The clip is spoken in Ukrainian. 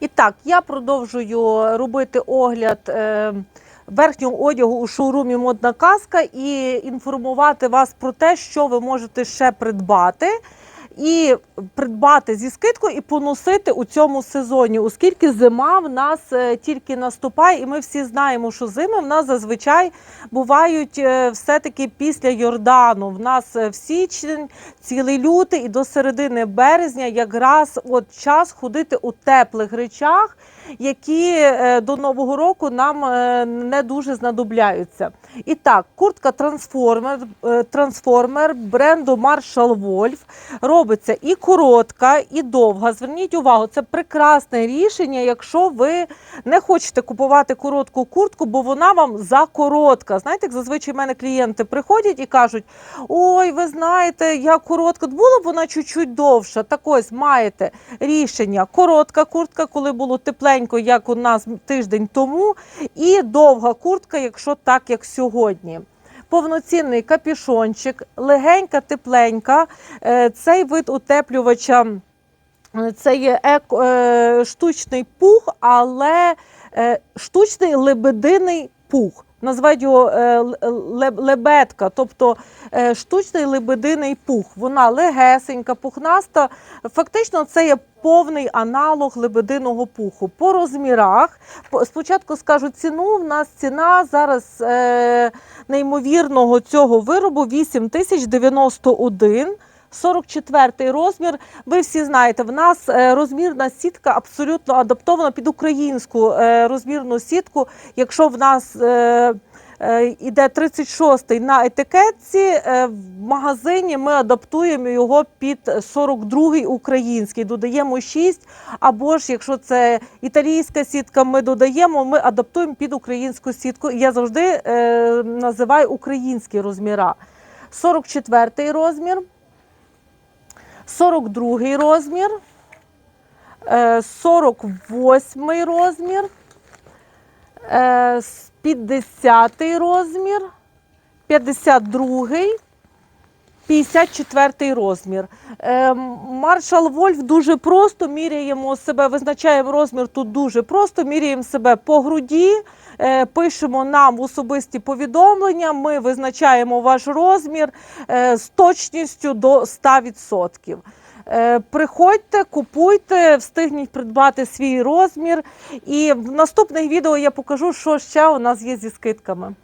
І так, я продовжую робити огляд е, верхнього одягу у шоурумі Модна казка і інформувати вас про те, що ви можете ще придбати. І придбати зі скидкою і поносити у цьому сезоні, оскільки зима в нас е, тільки наступає, і ми всі знаємо, що зими в нас зазвичай бувають е, все-таки після Йордану. В нас е, в січень, цілий лютий і до середини березня якраз от час ходити у теплих речах, які до нового року нам не дуже знадобляються. І так, куртка трансформер, трансформер бренду Marshall Wolf робиться і коротка, і довга. Зверніть увагу, це прекрасне рішення, якщо ви не хочете купувати коротку куртку, бо вона вам закоротка. Знаєте, як зазвичай в мене клієнти приходять і кажуть: ой, ви знаєте, я коротка, була б вона чуть-чуть довша. Так ось маєте рішення. Коротка куртка, коли було тепленько, як у нас тиждень тому, і довга куртка, якщо так, як сьогодні. Повноцінний капішончик, легенька, тепленька. Е, Цей вид утеплювача е, це є е, штучний пух, але штучний лебединий пух. Називають його е, лебедка, тобто е, штучний лебединий пух. Вона легесенька, пухнаста. Фактично, це є повний аналог лебединого пуху. По розмірах спочатку скажу ціну. В нас ціна зараз е, неймовірного цього виробу 8091. 44 розмір. Ви всі знаєте, в нас е, розмірна сітка абсолютно адаптована під українську е, розмірну сітку. Якщо в нас е, іде 36 на етикетці, в магазині ми адаптуємо його під 42 український, додаємо 6. Або ж якщо це італійська сітка, ми додаємо, ми адаптуємо під українську сітку. Я завжди називаю українські розміра. 44 розмір. 42 розмір, е, 48 розмір, е, с- 50 розмір, 52 54 розмір. Е, Маршал Вольф дуже просто міряємо себе, визначаємо розмір тут дуже просто, міряємо себе по груді, е, пишемо нам особисті повідомлення, ми визначаємо ваш розмір е, з точністю до 100%. Е, Приходьте, купуйте, встигніть придбати свій розмір. І в наступних відео я покажу, що ще у нас є зі скидками.